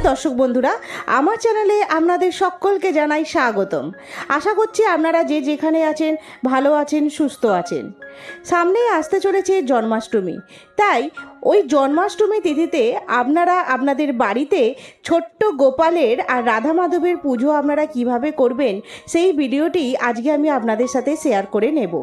নমস্কার দর্শক বন্ধুরা, আমার চ্যানেলে আপনাদের সকলকে জানাই স্বাগতম। আশা করছি আপনারা যে যেখানে আছেন, ভালো আছেন, সুস্থ আছেন। সামনেই আসতে চলেছে জন্মাষ্টমী। তাই ওই জন্মাষ্টমী তিথিতে আপনারা আপনাদের বাড়িতে ছোট্ট গোপালের আর রাধা মাধবের পুজো আপনারা কীভাবে করবেন, সেই ভিডিওটি আজকে আমি আপনাদের সাথে শেয়ার করে নেব।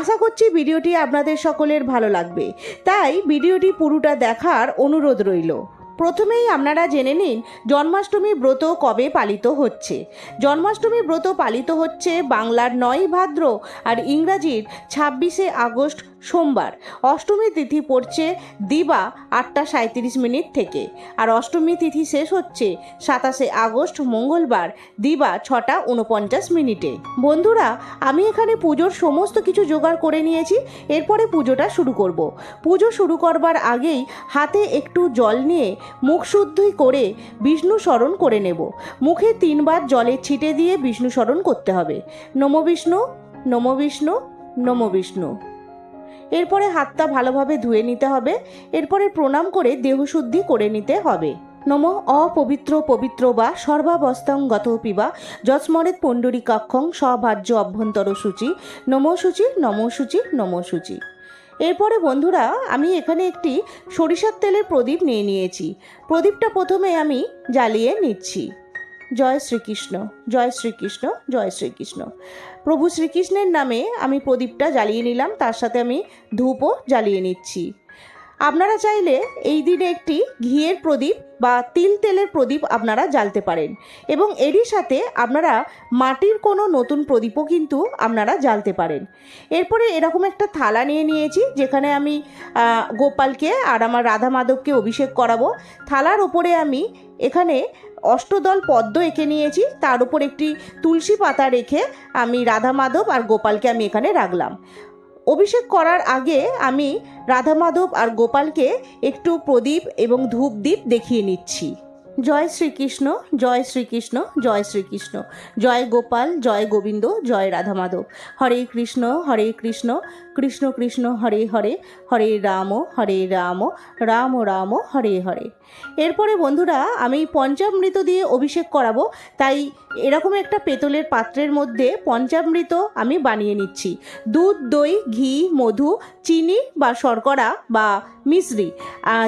আশা করছি ভিডিওটি আপনাদের সকলের ভালো লাগবে। তাই ভিডিওটি পুরোটা দেখার অনুরোধ রইল। প্রথমেই আপনারা জেনে নিন, জন্মাষ্টমী ব্রত কবে পালিত হচ্ছে। জন্মাষ্টমী ব্রত পালিত হচ্ছে বাংলার নয় ভাদ্র আর ইংরাজির ছাব্বিশে আগস্ট সোমবার। অষ্টমী তিথি পড়ছে দিবা আটটা সাঁত্রিশ মিনিট থেকে। আর অষ্টমী তিথি শেষ হচ্ছে সাতাশে আগস্ট মঙ্গলবার, দিবা ছটা উনপঞ্চাশ মিনিটে। বন্ধুরা, আমি এখানে পুজোর সমস্ত কিছু জোগাড় করে নিয়েছি, এরপরে পুজোটা শুরু করব। পুজো শুরু করবার আগেই হাতে একটু জল নিয়ে মুখ শুদ্ধই করে বিষ্ণু স্মরণ করে নেব। মুখে তিনবার জলে ছিটে দিয়ে বিষ্ণু স্মরণ করতে হবে। নম বিষ্ণু নম বিষ্ণু নম বিষ্ণু। এরপরে হাতটা ভালোভাবে ধুয়ে নিতে হবে। এরপরে প্রণাম করে দেহশুদ্ধি করে নিতে হবে। নম অপবিত্র পবিত্র বা সর্বাবস্থাং গত পিবা যস্মরেত পণ্ডরীকাক্ষং সভাজ্য অভ্যন্তর সূচি নম সূচি নম সূচি নম সূচি। এরপরে বন্ধুরা, আমি এখানে একটি সরিষার তেলের প্রদীপ নিয়ে নিয়েছি। প্রদীপটা প্রথমে আমি জ্বালিয়ে নিচ্ছি। জয় শ্রীকৃষ্ণ জয় শ্রীকৃষ্ণ জয় শ্রীকৃষ্ণ। প্রভু শ্রীকৃষ্ণের নামে আমি প্রদীপটা জ্বালিয়ে নিলাম, তার সাথে আমি ধূপও জ্বালিয়ে নিচ্ছি। আপনারা চাইলে এই দিনে একটি ঘিয়ের প্রদীপ বা তিল তেলের প্রদীপ আপনারা জ্বালতে পারেন। এবং এরই সাথে আপনারা মাটির কোনো নতুন প্রদীপও কিন্তু আপনারা জ্বালতে পারেন। এরপরে এরকম একটা থালা নিয়ে নিয়েছি, যেখানে আমি গোপালকে আর আমার রাধা মাধবকে অভিষেক করাবো। থালার ওপরে আমি এখানে অষ্টদল পদ্ম এঁকে নিয়েছি, তার উপর একটি তুলসী পাতা রেখে আমি রাধা মাধব আর গোপালকে আমি এখানে রাখলাম। অভিষেক করার আগে আমি রাধা মাধব আর গোপালকে একটু প্রদীপ এবং ধূপ দ্বীপ দেখিয়ে নিচ্ছি। জয় শ্রীকৃষ্ণ জয় শ্রীকৃষ্ণ জয় শ্রীকৃষ্ণ। জয় গোপাল, জয় গোবিন্দ, জয় রাধা মাধব হরে কৃষ্ণ হরে কৃষ্ণ। কৃষ্ণ কৃষ্ণ হরে হরে হরে রাম হরে রাম রাম রাম, হরে হরে। এরপরে বন্ধুরা, আমি পঞ্চামৃত দিয়ে অভিষেক করাবো, তাই এরকম একটা পেতলের পাত্রের মধ্যে পঞ্চামৃত আমি বানিয়ে নিচ্ছি। দুধ, দই, ঘি, মধু, চিনি বা শর্করা বা মিশ্রি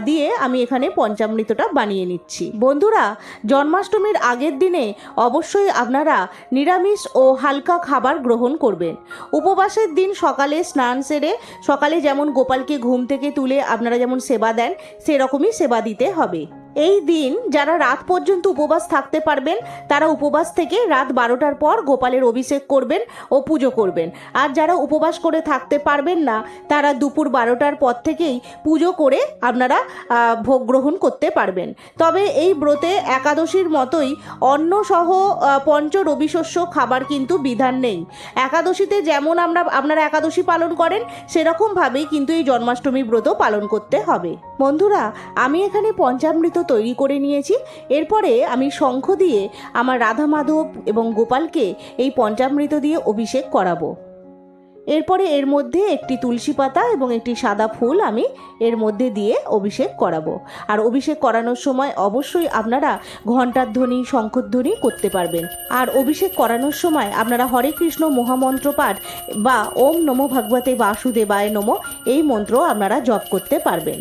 দিয়ে আমি এখানে পঞ্চামৃতটা বানিয়ে নিচ্ছি। বন্ধুরা, জন্মাষ্টমীর আগের দিনে অবশ্যই আপনারা নিরামিষ ও হালকা খাবার গ্রহণ করবেন। উপবাসের দিন সকালে স্নান সেরে সকালে যেমন গোপালকে ঘুম থেকে তুলে আপনারা যেমন সেবা দেন, সেরকমই সেবা দিতে হবে। এই দিন যারা রাত পর্যন্ত উপবাস থাকতে পারবেন, তারা উপবাস থেকে রাত বারোটার পর গোপালের অভিষেক করবেন ও পুজো করবেন। আর যারা উপবাস করে থাকতে পারবেন না, তারা দুপুর বারোটার পর থেকেই পুজো করে আপনারা ভোগ গ্রহণ করতে পারবেন। তবে এই ব্রতে একাদশীর মতোই অন্ন সহ পঞ্চ রবিশস্য খাবার কিন্তু বিধান নেই। একাদশীতে যেমন আমরা, আপনারা একাদশী পালন করেন, সেরকমভাবেই কিন্তু এই জন্মাষ্টমী ব্রত পালন করতে হবে। বন্ধুরা, আমি এখানে পঞ্চামৃত তৈরি করে নিয়েছি। এরপরে আমি শঙ্খ দিয়ে আমার রাধা মাধব এবং গোপালকে এই পঞ্চামৃত দিয়ে অভিষেক করাবো। এরপরে এর মধ্যে একটি তুলসী পাতা এবং একটি সাদা ফুল আমি এর মধ্যে দিয়ে অভিষেক করাবো। আর অভিষেক করানোর সময় অবশ্যই আপনারা ঘণ্টার ধ্বনি শঙ্খধ্বনি করতে পারবেন। আর অভিষেক করানোর সময় আপনারা হরে কৃষ্ণ মহামন্ত্র পাঠ বা ওম নমো ভগবতে বাসুদেবায় নমো এই মন্ত্র আপনারা জপ করতে পারবেন।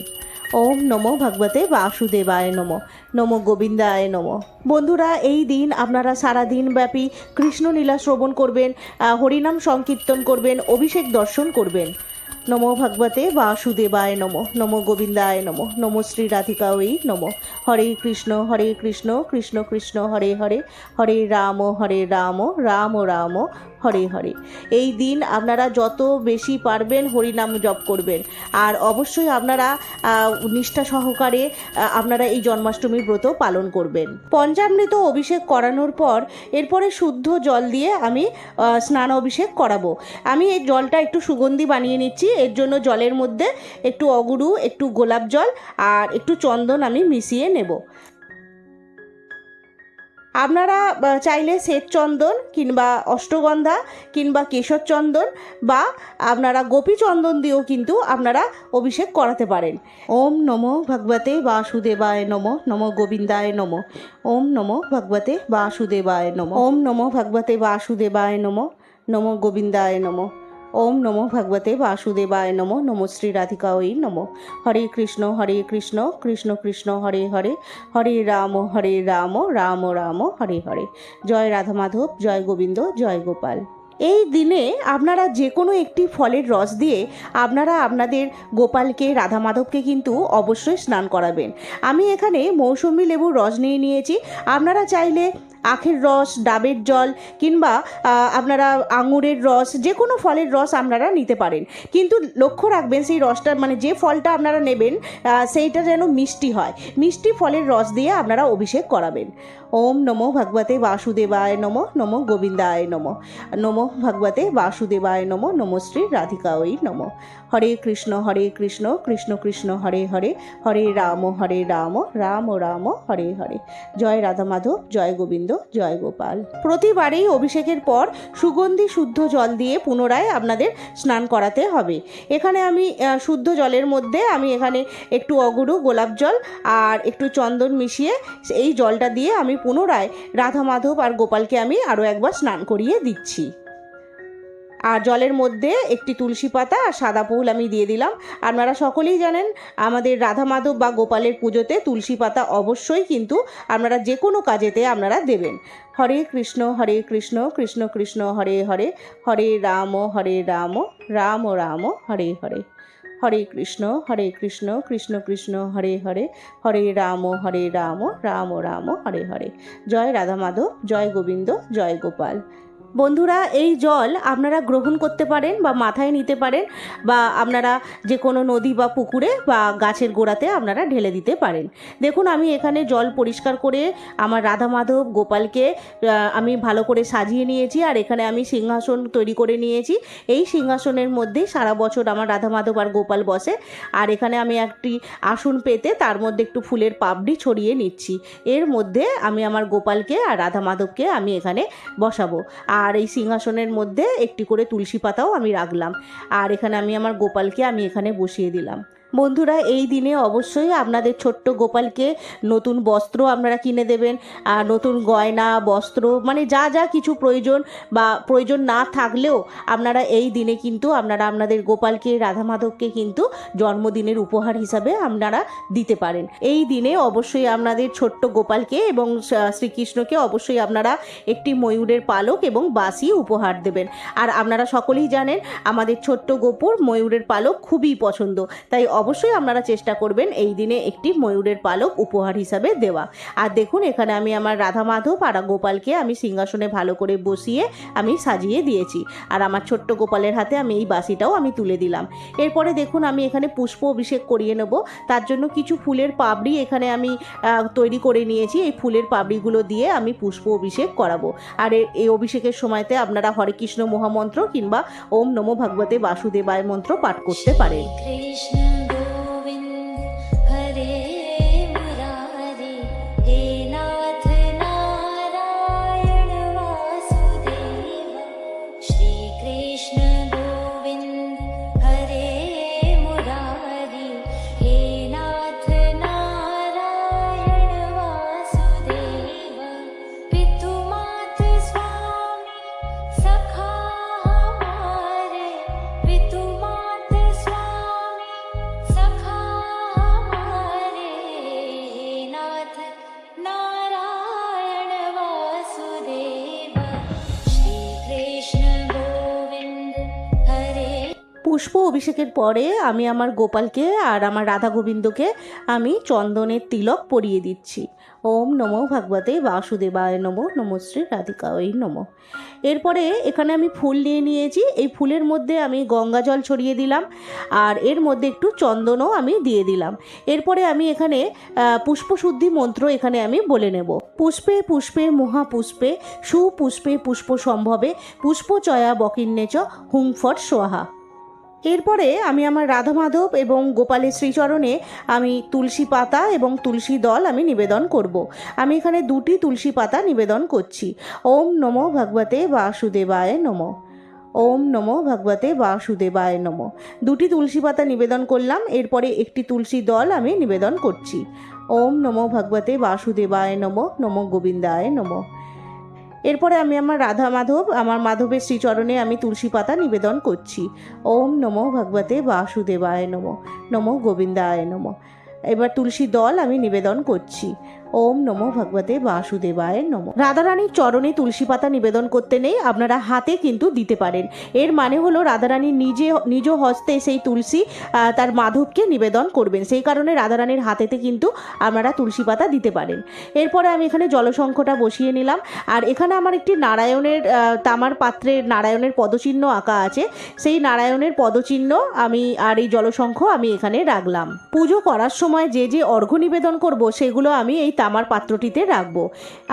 ওম নমো ভগবতে বাসুদেবায় নমো নমো গোবিন্দায় নমো। বন্ধুরা, এই দিন আপনারা সারা দিন ব্যাপী কৃষ্ণলীলা শ্রবণ করবেন হরিনাম সংকীর্তন করবেন, অভিষেক দর্শন করবেন। নমো ভগবতে বাসুদেবায় নমো নমো গোবিন্দায় নমো নমো শ্রী রাধিকা ওই নমো। হরে কৃষ্ণ হরে কৃষ্ণ কৃষ্ণ কৃষ্ণ, হরে হরে হরে রাম হরে রাম রাম রাম হরে হরে। এই দিন আপনারা যত বেশি পারবেন হরিনাম জপ করবেন। আর অবশ্যই আপনারা নিষ্ঠা সহকারে আপনারা এই জন্মাষ্টমীর ব্রত পালন করবেন। পঞ্চামৃত অভিষেক করানোর পর এরপরে শুদ্ধ জল দিয়ে আমি স্নান অভিষেক করাবো। আমি এই জলটা একটু সুগন্ধি বানিয়ে নিচ্ছি। এর জন্য জলের মধ্যে একটু অগুরু, একটু গোলাপ জল আর একটু চন্দন আমি মিশিয়ে নেব। আপনারা চাইলে শ্বেত চন্দন কিংবা অষ্টগন্ধা কিংবা কেশর চন্দন বা আপনারা গোপী চন্দন দিয়েও কিন্তু আপনারা অভিষেক করাতে পারেন। ওম নমো ভগবতে বাসুদেবায় নমো নমো গোবিন্দায় নমো। ওম নমো ভগবতে বাসুদেবায় নমো। ওম নমো ভগবতে বাসুদেবায় নমো নমো গোবিন্দায় নমো। ওম নমো ভগবতে বাসুদেবায় নমো নমো শ্রী রাধিকা ওই নমো। হরে কৃষ্ণ হরে কৃষ্ণ কৃষ্ণ কৃষ্ণ, হরে হরে। হরে রাম হরে রাম রাম রাম, হরে হরে। জয় রাধা মাধব, জয় গোবিন্দ, জয় গোপাল। এই দিনে আপনারা যে কোনো একটি ফলের রস দিয়ে আপনারা আপনাদের গোপালকে, রাধা মাধবকে কিন্তু অবশ্যই স্নান করাবেন। আমি এখানে মৌসুমি লেবুর রস নিয়ে নিয়েছি। আপনারা চাইলে আখের রস, ডাবের জল কিংবা আপনারা আঙুরের রস যে কোনো ফলের রস আপনারা নিতে পারেন। কিন্তু লক্ষ্য রাখবেন সেই রসটা মানে যে ফলটা আপনারা নেবেন সেইটা যেন মিষ্টি হয়। মিষ্টি ফলের রস দিয়ে আপনারা অভিষেক করাবেন। ওম নমো ভগবতে বাসুদেবায় নমো নমো গোবিন্দায় নমো। নমো ভগবতে বাসুদেবায় নমো নমো শ্রী রাধিকায় নমো। হরে কৃষ্ণ হরে কৃষ্ণ কৃষ্ণ কৃষ্ণ, হরে হরে। হরে রাম হরে রাম রাম রাম, হরে হরে। জয় রাধা মাধব, জয় গোবিন্দ। জয় গোপাল প্রতিবারেই অভিষেকের পর সুগন্ধি শুদ্ধ জল দিয়ে পুনরায় আপনাদের স্নান করাতে হবে। এখানে আমি শুদ্ধ জলের মধ্যে আমি এখানে একটু অগুরু গোলাপ জল আর একটু চন্দন মিশিয়ে এই জলটা দিয়ে আমি পুনরায় রাধা মাধব আর গোপালকে আমি আরও একবার স্নান করিয়ে দিচ্ছি। আর জলের মধ্যে একটি তুলসী পাতা আর সাদা ফুল আমি দিয়ে দিলাম। আপনারা সকলেই জানেন, আমাদের রাধা মাধব বা গোপালের পুজোতে তুলসী পাতা অবশ্যই কিন্তু আপনারা যে কোনো কাজেতে আপনারা দেবেন। হরে কৃষ্ণ হরে কৃষ্ণ কৃষ্ণ কৃষ্ণ, হরে হরে হরে রাম হরে রাম রাম রাম, হরে হরে। হরে কৃষ্ণ হরে কৃষ্ণ কৃষ্ণ কৃষ্ণ, হরে হরে হরে রাম হরে রাম রাম রাম, হরে হরে। জয় রাধা মাধব, জয় গোবিন্দ, জয় গোপাল। বন্ধুরা, এই জল আপনারা গ্রহণ করতে পারেন বা মাথায় নিতে পারেন বা আপনারা যে কোনো নদী বা পুকুরে বা গাছের গোড়াতে আপনারা ঢেলে দিতে পারেন। দেখুন, আমি এখানে জল পরিষ্কার করে আমার রাধা মাধব গোপালকে আমি ভালো করে সাজিয়ে নিয়েছি আর এখানে আমি সিংহাসন তৈরি করে নিয়েছি। এই সিংহাসনের মধ্যেই সারা বছর আমার রাধা মাধব আর গোপাল বসে আর এখানে আমি একটি আসন পেতে তার মধ্যে একটু ফুলের পাপড়ি ছড়িয়ে নিচ্ছি। এর মধ্যে আমি আমার গোপালকে আর রাধা মাধবকে আমি এখানে বসাবো। আর এই সিংহাসনের মধ্যে একটি করে তুলসী পাতাও আমি রাখলাম। আর এখানে আমি আমার গোপালকে আমি এখানে বসিয়ে দিলাম। বন্ধুরা, এই দিনে অবশ্যই আপনাদের ছোট্ট গোপালকে নতুন বস্ত্র আপনারা কিনে দেবেন, আর নতুন গয়না, বস্ত্র মানে যা যা কিছু প্রয়োজন বা প্রয়োজন না থাকলেও আপনারা এই দিনে কিন্তু আপনারা আপনাদের গোপালকে রাধা মাধবকে কিন্তু জন্মদিনের উপহার হিসাবে আপনারা দিতে পারেন। এই দিনে অবশ্যই আপনাদের ছোট্ট গোপালকে এবং শ্রীকৃষ্ণকে অবশ্যই আপনারা একটি ময়ূরের পালক এবং বাসি উপহার দেবেন। আর আপনারা সকলেই জানেন, আমাদের ছোট্ট গোপুর ময়ূরের পালক খুবই পছন্দ, তাই অবশ্যই আপনারা চেষ্টা করবেন এই দিনে একটি ময়ূরের পালক উপহার হিসাবে দেওয়া। আর দেখুন, এখানে আমি আমার রাধা মাধব আর গোপালকে আমি সিংহাসনে ভালো করে বসিয়ে আমি সাজিয়ে দিয়েছি। আর আমার ছোট্ট গোপালের হাতে আমি এই বাসিটাও আমি তুলে দিলাম। এরপরে দেখুন, আমি এখানে পুষ্প অভিষেক করিয়ে নেব। তার জন্য কিছু ফুলের পাপড়ি এখানে আমি তৈরি করে নিয়েছি। এই ফুলের পাপড়িগুলো দিয়ে আমি পুষ্প অভিষেক করাবো। আর এই অভিষেকের সময়তে আপনারা হরে কৃষ্ণ মহামন্ত্র কিংবা ওম নমো ভগবতে বাসুদেবায় মন্ত্র পাঠ করতে পারেন। পুষ্প অভিষেকের পরে আমি আমার গোপালকে আর আমার রাধা গোবিন্দকে আমি চন্দনের তিলক পরিয়ে দিচ্ছি। ওম নমো ভগবতে বাসুদেবায় নমো নমো শ্রী ওই নমো। এরপরে এখানে আমি ফুল নিয়ে নিয়েছি। এই ফুলের মধ্যে আমি গঙ্গা জল ছড়িয়ে দিলাম আর এর মধ্যে একটু চন্দনও আমি দিয়ে দিলাম। এরপরে আমি এখানে পুষ্পশুদ্ধি মন্ত্র এখানে আমি বলে নেব। পুষ্পে পুষ্পে মহাপুষ্পে, সুপুষ্পে পুষ্প সম্ভবে, পুষ্পচয়া বকিন্নেচ হুং ফট সোহা। এরপরে আমি আমার রাধা মাধব এবং গোপালের শ্রীচরণে আমি তুলসী পাতা এবং তুলসী দল আমি নিবেদন করব। আমি এখানে দুটি তুলসী পাতা নিবেদন করছি। ওম নমো ভগবতে বাসুদেবায় নমঃ। ওম নমো ভগবতে বাসুদেবায় নমঃ। দুটি তুলসী পাতা নিবেদন করলাম, এরপরে একটি তুলসী দল আমি নিবেদন করছি। ওম নমো ভগবতে বাসুদেবায় নমঃ, নমো গোবিন্দায় নমঃ। এরপরে আমি আমার রাধা মাধব, আমার মাধবের শ্রীচরণে আমি তুলসী পাতা নিবেদন করছি। ওম নমো ভগবতে বাসুদেবায় নমঃ, নমো গোবিন্দায় নমঃ। এবার তুলসী দল আমি নিবেদন করছি। ওম নমো ভগবতে বাসুদেবায় নমঃ। রাধারানীর চরণে তুলসী পাতা নিবেদন করতে নেই, আপনারা হাতে কিন্তু দিতে পারেন। এর মানে হলো রাধারানী নিজে, নিজ হস্তে সেই তুলসী তার মাধবকে নিবেদন করবেন। সেই কারণে রাধারানীর হাতেতে কিন্তু আপনারা তুলসী পাতা দিতে পারেন। এরপরে আমি এখানে জলশঙ্খটা বসিয়ে নিলাম। আর এখানে আমার একটি নারায়ণের তামার পাত্রে নারায়ণের পদচিহ্ন আঁকা আছে। সেই নারায়ণের পদচিহ্ন আমি, আর এই জলশঙ্খ আমি এখানে রাখলাম। পুজো করার সময় যে যে অর্ঘ্য নিবেদন করব, সেগুলো আমি এই তামার পাত্রটিতে রাখব।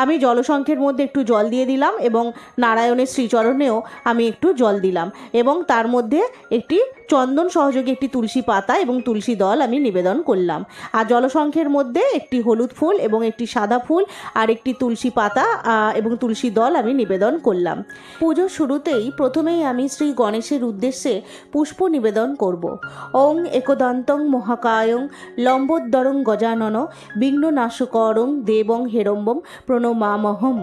আমি জলসংখ্যের মধ্যে একটু জল দিয়ে দিলাম এবং নারায়ণের শ্রীচরণেও আমি একটু জল দিলাম এবং তার মধ্যে একটি চন্দন সহযোগে একটি তুলসী পাতা এবং তুলসী দল আমি নিবেদন করলাম। আর জলসংখ্যের মধ্যে একটি হলুদ ফুল এবং একটি সাদা ফুল আর একটি তুলসী পাতা এবং তুলসী দল আমি নিবেদন করলাম। পুজোর শুরুতেই প্রথমেই আমি শ্রী গণেশের উদ্দেশ্যে পুষ্প নিবেদন করব। ওং একদন্তং মহাকায়ং লম্বোদ্দরং গজানন বিঘ্ন নাশকরং দেবং হেরম্বম প্রণমামহম।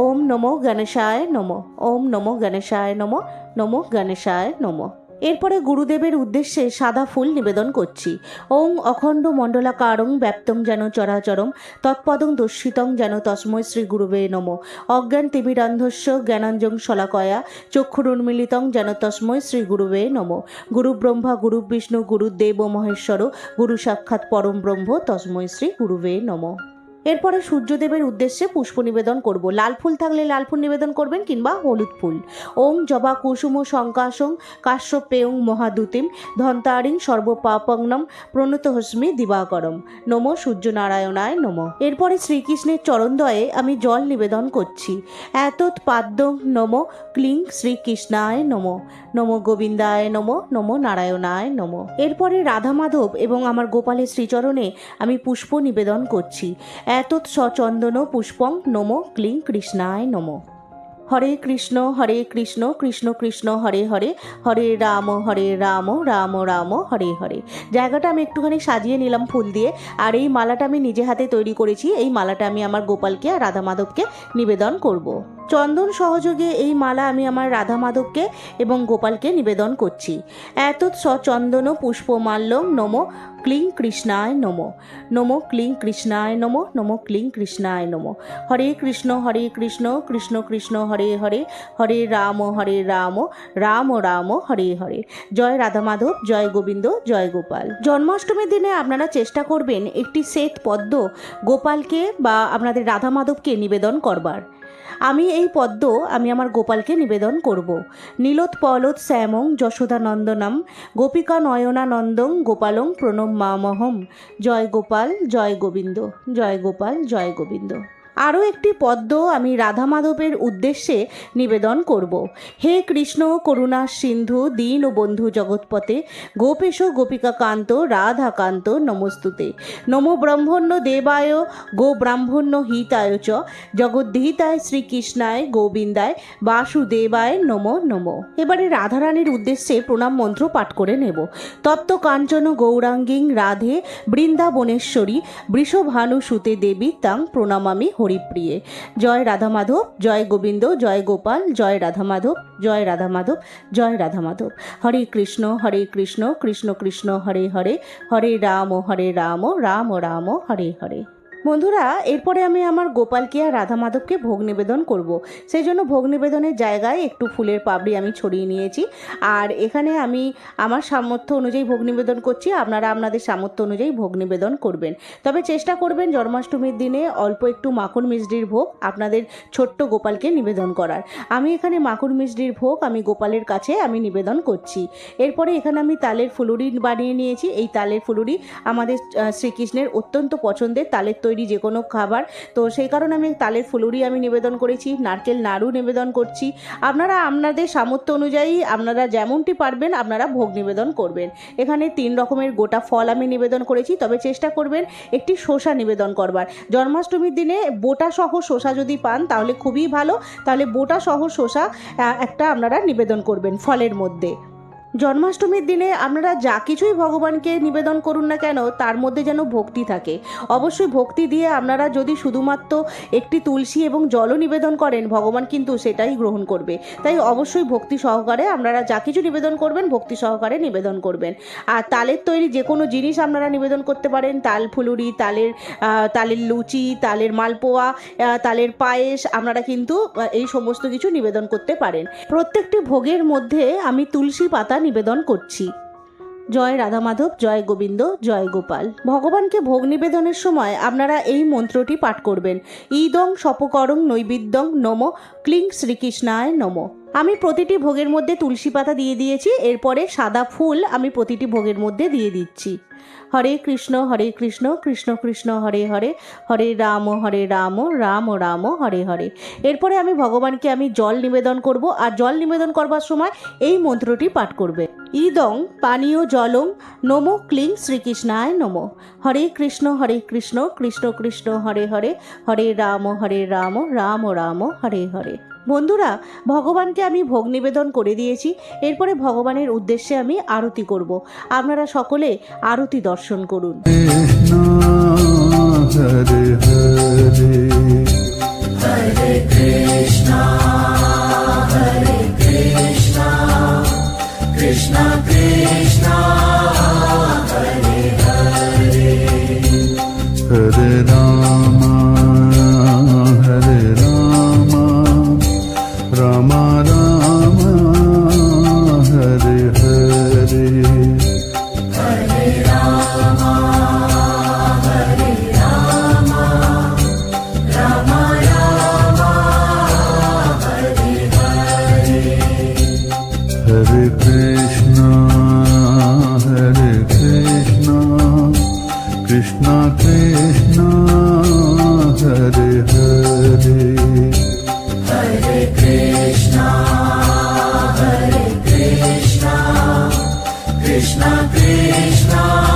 ওম নমো গণেশায় নম। ওম নমো গণেশায় নম। নমো গণেশায় নম। এরপরে গুরুদেবের উদ্দেশ্যে সাদা ফুল নিবেদন করছি। ওং অখণ্ড মণ্ডলাকারং ব্যপ্তং যেন চরাচরম, তৎপদং দর্শিতং যেন তস্মৈ শ্রী গুরুবে নম। অজ্ঞান তিমিরান্ধস্য জ্ঞানাঞ্জং শলাকয়া, চক্ষুরুন্মিলিতং যেন তস্মৈ শ্রী গুরুবে নম। গুরু ব্রহ্মা, গুরু বিষ্ণু গুরুদেব মহেশ্বর, গুরু সাক্ষাৎ পরম ব্রহ্ম তস্মৈ শ্রী গুরুবে নম। এরপরে সূর্যদেবের উদ্দেশ্যে পুষ্প নিবেদন করব। লাল ফুল থাকলে লাল ফুল নিবেদন করবেন কিংবা হলুদ ফুল। ওং জবা কুসুম শঙ্কাশং কাশ্যপেয়ং মহাদুতিম ধন্তারিং সর্বপাপগ্নম প্রণত হস্মি দিবাকরম। নম সূর্যনারায়ণায় নম। এরপরে শ্রীকৃষ্ণের চরণদয়ে আমি জল নিবেদন করছি। এতৎ পাদ্য নম। ক্লিং শ্রীকৃষ্ণায় নম। নম গোবিন্দায় নম নম নারায়ণায় নম। এরপরে রাধা মাধব এবং আমার গোপালের শ্রীচরণে আমি পুষ্প নিবেদন করছি। এত সচন্দন পুষ্পং নম, ক্লিং কৃষ্ণায় নম। হরে কৃষ্ণ হরে কৃষ্ণ কৃষ্ণ কৃষ্ণ, হরে হরে হরে রাম হরে রাম রাম রাম, হরে হরে। জায়গাটা আমি একটুখানি সাজিয়ে নিলাম ফুল দিয়ে, আর এই মালাটা আমি নিজে হাতে তৈরি করেছি। এই মালাটা আমি আমার গোপালকে আর রাধা মাধবকে নিবেদন করব। চন্দন সহযোগে এই মালা আমি আমার রাধা মাধবকে এবং গোপালকে নিবেদন করছি। এতৎ সচন্দন পুষ্পমাল্যং নম ক্লিং কৃষ্ণায় নম নম ক্লিং কৃষ্ণায় নম নম ক্লিং কৃষ্ণায় নম। হরে কৃষ্ণ হরে কৃষ্ণ কৃষ্ণ কৃষ্ণ, হরে হরে হরে রাম হরে রাম রাম রাম, হরে হরে। জয় রাধা মাধব জয় গোবিন্দ, জয় গোপাল। জন্মাষ্টমীর দিনে আপনারা চেষ্টা করবেন একটি শ্বেত পদ্ম গোপালকে বা আপনাদের রাধা মাধবকে নিবেদন করবার। আমি এই পদ্ম আমি আমার গোপালকে নিবেদন করব। নীলত পলত শ্যামং যশোদানন্দনম গোপিকা নয়নানন্দং গোপালং প্রণব মামহম জয় গোপাল, জয় গোবিন্দ, জয় গোপাল, জয় গোবিন্দ। আরও একটি পদ্ম আমি রাধা মাধবের উদ্দেশ্যে নিবেদন করব। হে কৃষ্ণ, করুণা, সিন্ধু, দীন ও বন্ধু জগৎপথে গোপেশ গোপিকা কান্ত রাধাকান্ত নমস্তুতে। নমো ব্রহ্মণ্য দেবায়, গো ব্রাহ্মণ্য হিতায় চ। জগদ্ধিতায় শ্রীকৃষ্ণায় গোবিন্দায় বাসুদেবায় নমো নমো। এবারে রাধারানীর উদ্দেশ্যে প্রণাম মন্ত্র পাঠ করে নেব। তপ্ত কাঞ্চন গৌরাঙ্গিং রাধে বৃন্দাবনেশ্বরী বৃষভানু সুতে দেবী তাং প্রণামামি হরিপ্রিয়ে। জয় রাধা মাধব জয় গোবিন্দ, জয় গোপাল, জয় রাধা মাধব জয় রাধা মাধব জয় রাধা মাধব হরে কৃষ্ণ হরে কৃষ্ণ কৃষ্ণ কৃষ্ণ, হরে হরে হরে রাম হরে রাম রাম রাম, হরে হরে। বন্ধুরা, এরপরে আমি আমার গোপালকে আর রাধা মাধবকে ভোগ নিবেদন করব। সেই জন্য ভোগ নিবেদনের জায়গায় একটু ফুলের পাপড়ি আমি ছড়িয়ে নিয়েছি। আর এখানে আমি আমার সামর্থ্য অনুযায়ী ভোগ নিবেদন করছি। আপনারা আপনাদের সামর্থ্য অনুযায়ী ভোগ নিবেদন করবেন। তবে চেষ্টা করবেন জন্মাষ্টমীর দিনে অল্প একটু মাখন মিষ্টির ভোগ আপনাদের ছোট্ট গোপালকে নিবেদন করার। আমি এখানে মাখন মিষ্টির ভোগ আমি গোপালের কাছে আমি নিবেদন করছি। এরপরে এখানে আমি তালের ফুলুরি বানিয়ে নিয়েছি। এই তালের ফুলুরি আমাদের শ্রীকৃষ্ণের অত্যন্ত পছন্দের তালের তৈরি তৈরি যে কোনো খাবার। তো সেই কারণে আমি তালের ফুলুরি আমি নিবেদন করেছি নারকেল নাড়ু নিবেদন করছি। আপনারা আপনাদের সামর্থ্য অনুযায়ী আপনারা যেমনটি পারবেন আপনারা ভোগ নিবেদন করবেন। এখানে তিন রকমের গোটা ফল আমি নিবেদন করেছি তবে চেষ্টা করবেন একটি শসা নিবেদন করবার। জন্মাষ্টমীর দিনে বোটা সহ শসা যদি পান তাহলে খুবই ভালো তাহলে বোটা সহ আহ, একটা আপনারা নিবেদন করবেন ফলের মধ্যে। জন্মাষ্টমীর দিনে আপনারা যা কিছুই ভগবানকে নিবেদন করুন না কেন, তার মধ্যে যেন ভক্তি থাকে। অবশ্যই ভক্তি দিয়ে আপনারা যদি শুধুমাত্র একটি তুলসী এবং জলও নিবেদন করেন, ভগবান কিন্তু সেটাই গ্রহণ করবে। তাই অবশ্যই ভক্তি সহকারে আপনারা যা কিছু নিবেদন করবেন, ভক্তি সহকারে নিবেদন করবেন। আর তালের তৈরি যে কোনো জিনিস আপনারা নিবেদন করতে পারেন, তাল ফুলুরি, তালের তালের লুচি, তালের মালপোয়া তালের পায়েস, আপনারা কিন্তু এই সমস্ত কিছু নিবেদন করতে পারেন। প্রত্যেকটি ভোগের মধ্যে আমি তুলসী পাতা নিবেদন করছি। জয় রাধা মাধব জয় গোবিন্দ, জয় গোপাল। ভগবানকে ভোগ নিবেদনের সময় আপনারা এই মন্ত্রটি পাঠ করবেন। ঈদং সপকরং নৈবিদ্যং নম। ক্লিং শ্রীকৃষ্ণায় নম। আমি প্রতিটি ভোগের মধ্যে তুলসী পাতা দিয়ে দিয়েছি, এরপরে সাদা ফুল আমি প্রতিটি ভোগের মধ্যে দিয়ে দিচ্ছি। হরে কৃষ্ণ হরে কৃষ্ণ কৃষ্ণ কৃষ্ণ, হরে হরে হরে রাম হরে রাম রাম রাম, হরে হরে। এরপরে আমি ভগবানকে আমি জল নিবেদন করব, আর জল নিবেদন করবার সময় এই মন্ত্রটি পাঠ করবে। ইদং পানীয় জলং নমো ক্লিং শ্রীকৃষ্ণায় নমো। হরে কৃষ্ণ হরে কৃষ্ণ কৃষ্ণ কৃষ্ণ, হরে হরে হরে রাম হরে রাম রাম রাম, হরে হরে। বন্ধুরা, ভগবানকে আমি ভোগ নিবেদন করে দিয়েছি। এরপরে ভগবানের উদ্দেশ্যে আমি আরতি করব। আপনারা সকলে আরতি দর্শন করুন। Krishna Hare Hare Krishna Hare Krishna Krishna Krishna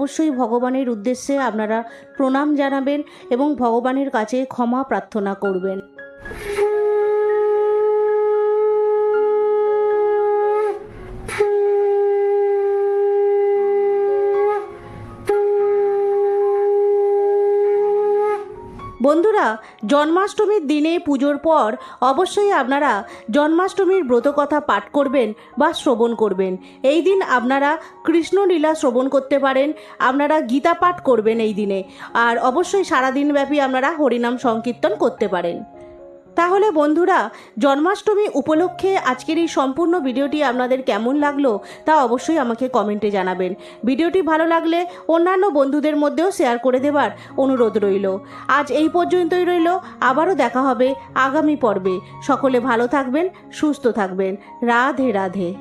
অবশ্যই ভগবানের উদ্দেশ্যে আপনারা প্রণাম জানাবেন এবং ভগবানের কাছে ক্ষমা প্রার্থনা করবেন। বন্ধুরা, জন্মাষ্টমীর দিনে পুজোর পর অবশ্যই আপনারা জন্মাষ্টমীর ব্রতকথা পাঠ করবেন বা শ্রবণ করবেন। এই দিন আপনারা কৃষ্ণলীলা শ্রবণ করতে পারেন, আপনারা গীতা পাঠ করবেন এই দিনে। আর অবশ্যই সারাদিনব্যাপী আপনারা হরিনাম সংকীর্তন করতে পারেন। তাহলে বন্ধুরা, জন্মাষ্টমী উপলক্ষে আজকের এই সম্পূর্ণ ভিডিওটি আপনাদের কেমন লাগল তা অবশ্যই আমাকে কমেন্টে জানাবেন। ভিডিওটি ভালো লাগলে অন্যান্য বন্ধুদের মধ্যেও শেয়ার করে দেবার অনুরোধ রইল। আজ এই পর্যন্তই রইল, আবারও দেখা হবে আগামী পর্বে। সকলে ভালো থাকবেন, সুস্থ থাকবেন। রাধে রাধে।